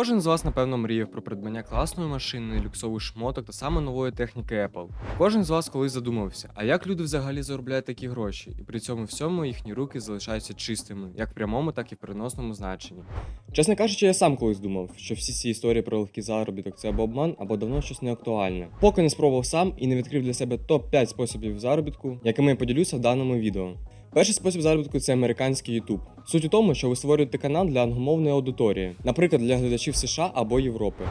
Кожен з вас, напевно, мріяв про придбання класної машини, люксових шмоток та саме нової техніки Apple. Кожен з вас колись задумався, а як люди взагалі заробляють такі гроші, і при цьому всьому їхні руки залишаються чистими, як в прямому, так і в переносному значенні. Чесно кажучи, я сам колись думав, що всі ці історії про легкий заробіток це або обман, або давно щось не актуальне. Поки не спробував сам і не відкрив для себе топ-5 способів заробітку, якими я поділюся в даному відео. Перший спосіб заробітку це американський YouTube. Суть у тому, що ви створюєте канал для англомовної аудиторії, наприклад, для глядачів США або Європи.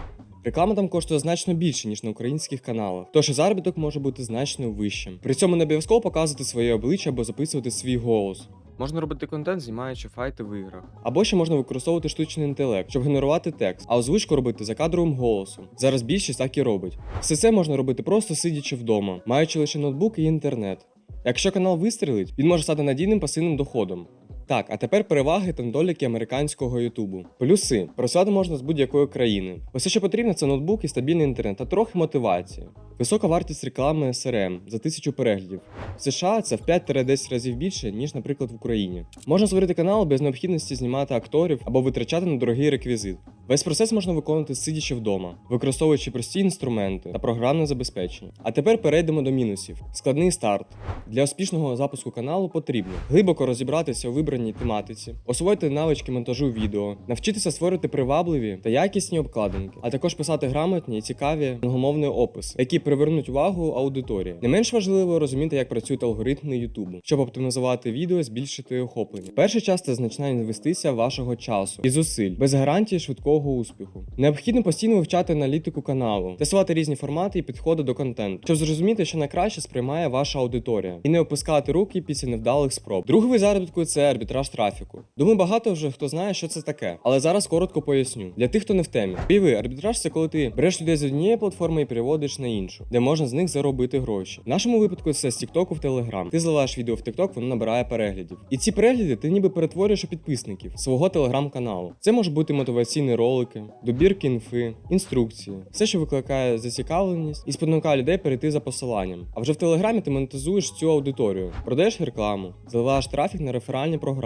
Реклама там коштує значно більше, ніж на українських каналах, тож і заробіток може бути значно вищим. При цьому не обов'язково показувати своє обличчя або записувати свій голос. Можна робити контент, знімаючи файти в іграх. Або ще можна використовувати штучний інтелект, щоб генерувати текст, а озвучку робити за кадровим голосом. Зараз більшість так і робить. Все це можна робити просто сидячи вдома, маючи лише ноутбук і інтернет. Якщо канал вистрілить, він може стати надійним пасивним доходом. Так, а тепер переваги та недоліки американського Ютубу. Плюси працювати можна з будь-якої країни. Усе, що потрібно, це ноутбук і стабільний інтернет та трохи мотивації. Висока вартість реклами SRM за тисячу переглядів. В США це в 5-10 разів більше, ніж, наприклад, в Україні. Можна створити канал без необхідності знімати акторів або витрачати на дорогий реквізит. Весь процес можна виконувати сидячи вдома, використовуючи прості інструменти та програмне забезпечення. А тепер перейдемо до мінусів. Складний старт. Для успішного запуску каналу потрібно глибоко розібратися у вибраній тематиці, освоїти навички монтажу відео, навчитися створити привабливі та якісні обкладинки, а також писати грамотні і цікаві англомовні описи, які привернуть увагу аудиторії. Не менш важливо розуміти, як працюють алгоритми Ютубу, щоб оптимізувати відео, збільшити охоплення. Перший час це значна інвестиція вашого часу і зусиль, без гарантії швидкого успіху. Необхідно постійно вивчати аналітику каналу, тестувати різні формати і підходи до контенту, щоб зрозуміти, що найкраще сприймає ваша аудиторія, і не опускати руки після невдалих спроб. Другий заробітку це арбітраж трафіку. Думаю, багато вже хто знає, що це таке, але зараз коротко поясню. Для тих, хто не в темі. Півий арбітраж це коли ти береш людей з однієї платформи і переводиш на іншу, де можна з них заробити гроші. В нашому випадку це з TikTok в Telegram. Ти заливаєш відео в TikTok, воно набирає переглядів. І ці перегляди ти ніби перетворюєш у підписників свого телеграм-каналу. Це може бути мотиваційні ролики, добірки інфи, інструкції, все, що викликає зацікавленість і спонукає людей перейти за посиланням. А вже в телеграмі ти монетизуєш цю аудиторію, продаєш рекламу, заливаєш трафік на реферальні програми,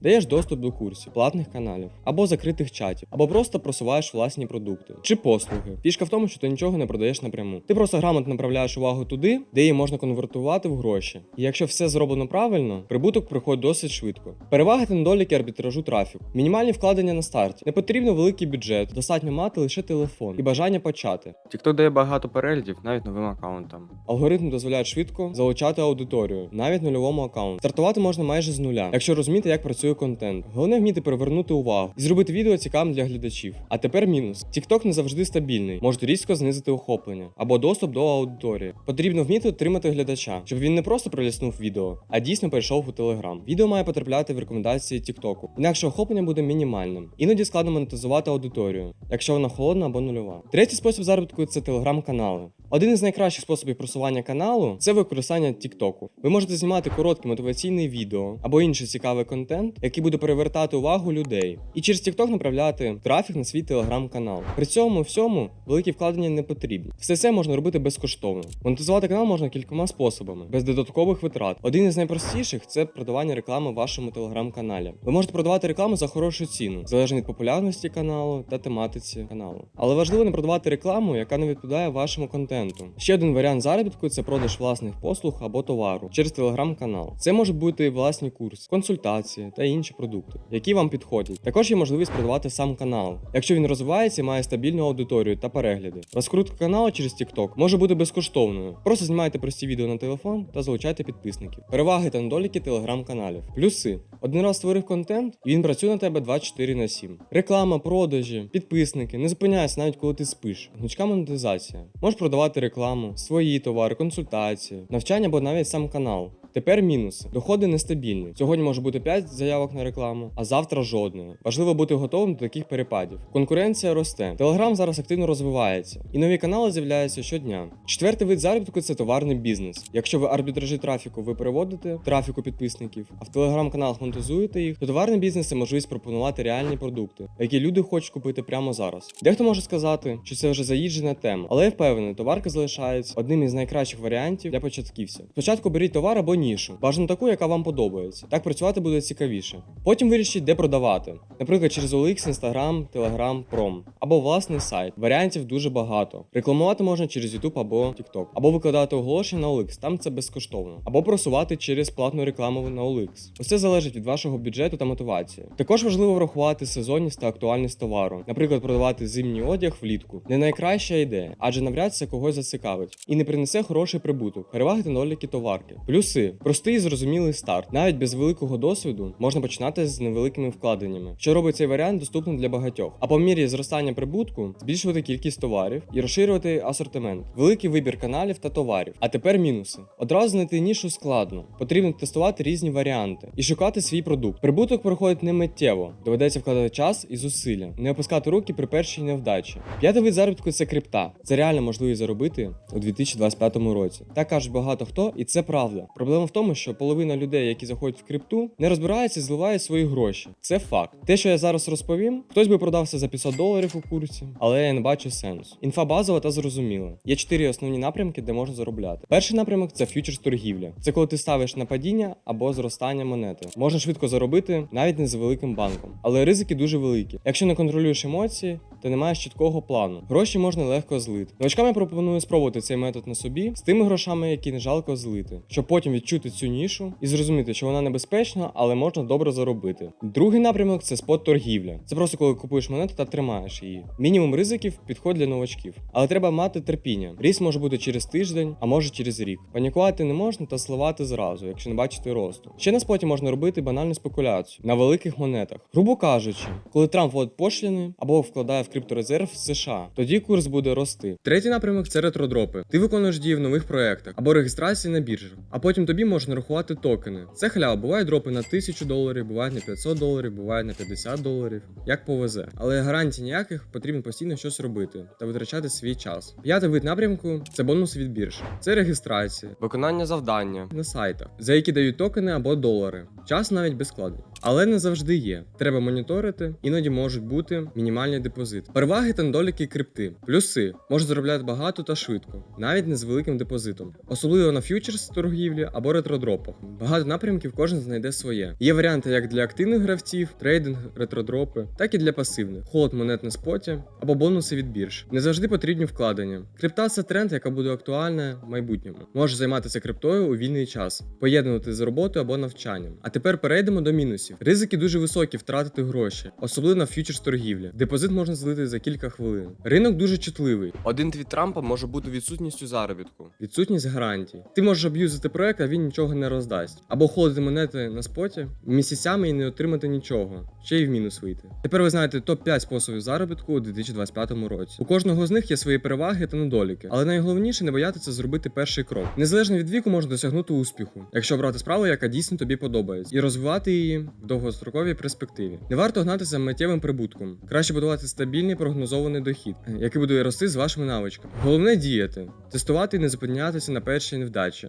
даєш доступ до курсів, платних каналів або закритих чатів, або просто просуваєш власні продукти чи послуги. Фішка в тому, що ти нічого не продаєш напряму. Ти просто грамотно направляєш увагу туди, де її можна конвертувати в гроші. І якщо все зроблено правильно, прибуток приходить досить швидко. Переваги та недоліки арбітражу трафіку. Мінімальні вкладення на старті. Не потрібно великий бюджет, достатньо мати лише телефон і бажання почати. TikTok дає багато переглядів навіть новим аккаунтам. Алгоритм дозволяє швидко залучати аудиторію, навіть нульовому аккаунту. Стартувати можна майже з нуля, якщо розуміти, як працює контент. Головне вміти привернути увагу і зробити відео цікавим для глядачів. А тепер мінус: TikTok не завжди стабільний, можуть різко знизити охоплення або доступ до аудиторії. Потрібно вміти отримати глядача, щоб він не просто проліснув відео, а дійсно перейшов у Telegram. Відео має потрапляти в рекомендації TikTok. Інакше охоплення буде мінімальним. Іноді складно монетизувати аудиторію, якщо вона холодна або нульова. Третій спосіб заробітку це телеграм-канали. Один із найкращих способів просування каналу це використання Тіктоку. Ви можете знімати короткі мотиваційні відео або інший цікавий контент, який буде привертати увагу людей, і через TikTok направляти трафік на свій телеграм-канал. При цьому всьому великі вкладення не потрібні. Все це можна робити безкоштовно. Монетизувати канал можна кількома способами, без додаткових витрат. Один із найпростіших це продавання реклами в вашому телеграм-каналі. Ви можете продавати рекламу за хорошу ціну, залежно від популярності каналу та тематиці каналу. Але важливо не продавати рекламу, яка не відповідає вашому контенту. Ще один варіант заробітку це продаж власних послуг або товару через телеграм-канал. Це може бути власні курси, консультації та інші продукти, які вам підходять. Також є можливість продавати сам канал, якщо він розвивається має стабільну аудиторію та перегляди. Розкрутка каналу через TikTok може бути безкоштовною. Просто знімайте прості відео на телефон та залучайте підписників. Переваги та недоліки телеграм-каналів. Плюси. Один раз створив контент, і він працює на тебе 24 на 7. Реклама, продажі, підписники, не зупиняйся навіть коли ти спиш. Гнучка монетизація. Можеш продавати рекламу, свої товари, консультації, навчання або навіть сам канал. Тепер мінуси. Доходи нестабільні. Сьогодні може бути 5 заявок на рекламу, а завтра жодної. Важливо бути готовим до таких перепадів. Конкуренція росте. Телеграм зараз активно розвивається, і нові канали з'являються щодня. Четвертий вид заробітку це товарний бізнес. Якщо ви арбітражі трафіку ви переводите трафіку підписників, а в телеграм-каналах монетизуєте їх, то товарний бізнес це можливість пропонувати реальні продукти, які люди хочуть купити прямо зараз. Дехто може сказати, що це вже заїжджена тема, але я впевнений, товарка залишається одним із найкращих варіантів для початківців. Спочатку беріть товар або нішу, бажано таку, яка вам подобається. Так працювати буде цікавіше. Потім вирішіть, де продавати. Наприклад, через OLX, Instagram, Telegram, Prom. Або власний сайт. Варіантів дуже багато. Рекламувати можна через YouTube або TikTok. Або викладати оголошення на OLX, там це безкоштовно. Або просувати через платну рекламу на OLX. Усе залежить від вашого бюджету та мотивації. Також важливо врахувати сезонність та актуальність товару. Наприклад, продавати зимній одяг влітку не найкраща ідея, адже навряд це когось зацікавить і не принесе хороший прибуток. Переваги та недоліки товарки. Плюси простий і зрозумілий старт. Навіть без великого досвіду можна починати з невеликими вкладеннями, що робить цей варіант доступним для багатьох. А по мірі зростання прибутку збільшувати кількість товарів і розширювати асортимент, великий вибір каналів та товарів. А тепер мінуси. Одразу знайти нішу складно. Потрібно тестувати різні варіанти і шукати свій продукт. Прибуток проходить не миттєво, доведеться вкладати час і зусилля, не опускати руки при першій невдачі. П'ятий вид заробітку це крипта. Це реально можливість заробити у 2025 році. Так кажуть багато хто, і це правда. Проблема в тому, що половина людей, які заходять в крипту, не розбираються і зливають свої гроші. Це факт. Те, що я зараз розповім, хтось би продався за 500 доларів у курсі, але я не бачу сенсу. Інфа базова та зрозуміла. Є чотири основні напрямки, де можна заробляти. Перший напрямок це фьючерс торгівля. Це коли ти ставиш на падіння або зростання монети. Можна швидко заробити навіть не з великим банком, але ризики дуже великі. Якщо не контролюєш емоції, то не маєш чіткого плану. Гроші можна легко злити. Новачкам я пропоную спробувати цей метод на собі з тими грошами, які не жалко злити, щоб потім відчути цю нішу і зрозуміти, що вона небезпечна, але можна добре заробити. Другий напрямок це спот торгівля. Це просто коли купуєш монету та тримаєш її. Мінімум ризиків підходить для новачків, але треба мати терпіння. Ріст може бути через тиждень, а може через рік. Панікувати не можна та сливати зразу, якщо не бачите росту. Ще на споті можна робити банальну спекуляцію на великих монетах. Грубо кажучи, коли Трамп вводить пошліни або вкладає в крипторезерв США, тоді курс буде рости. Третій напрямок це ретродропи. Ти виконуєш дії в нових проектах або реєстрації на біржах, а потім тобі можна рахувати токени. Це халява. Бувають дропи на 1000 доларів, бувають на 500 доларів, бувають на 50 доларів, як повезе. Але гарантій ніяких потрібно постійно щось робити та витрачати свій час. П'ятий вид напрямку це бонуси від бірж. Це реєстрація, виконання завдання на сайтах, за які дають токени або долари. Час навіть без складень. Але не завжди є. Треба моніторити, іноді можуть бути мінімальні депозити. Переваги та недоліки крипти. Плюси можна заробляти багато та швидко, навіть не з великим депозитом, особливо на фьючерс торгівлі або ретродропах. Багато напрямків кожен знайде своє. Є варіанти як для активних гравців, трейдинг, ретродропи, так і для пасивних, холод монет на споті або бонуси від бірж. Не завжди потрібні вкладення. Крипта це тренд, яка буде актуальна в майбутньому. Може займатися криптою у вільний час, поєднувати з роботою або навчанням. А тепер перейдемо до мінусів. Ризики дуже високі втратити гроші, особливо на фьючерс торгівлі. Депозит можна злити за кілька хвилин. Ринок дуже чутливий. Один твіт Трампа може бути відсутністю заробітку, відсутність гарантій. Ти можеш аб'юзити проект, а він нічого не роздасть. Або холодити монети на споті місяцями і не отримати нічого, ще й в мінус вийти. Тепер ви знаєте топ 5 способів заробітку у 2025 році. У кожного з них є свої переваги та недоліки, але найголовніше не боятися зробити перший крок. Незалежно від віку можна досягнути успіху, якщо обрати справу, яка дійсно тобі подобається, і розвивати її в довгостроковій перспективі. Не варто гнатися миттєвим прибутком. Краще будувати стабільний прогнозований дохід, який буде рости з вашими навичками. Головне діяти, тестувати і не зупинятися на першій невдачі.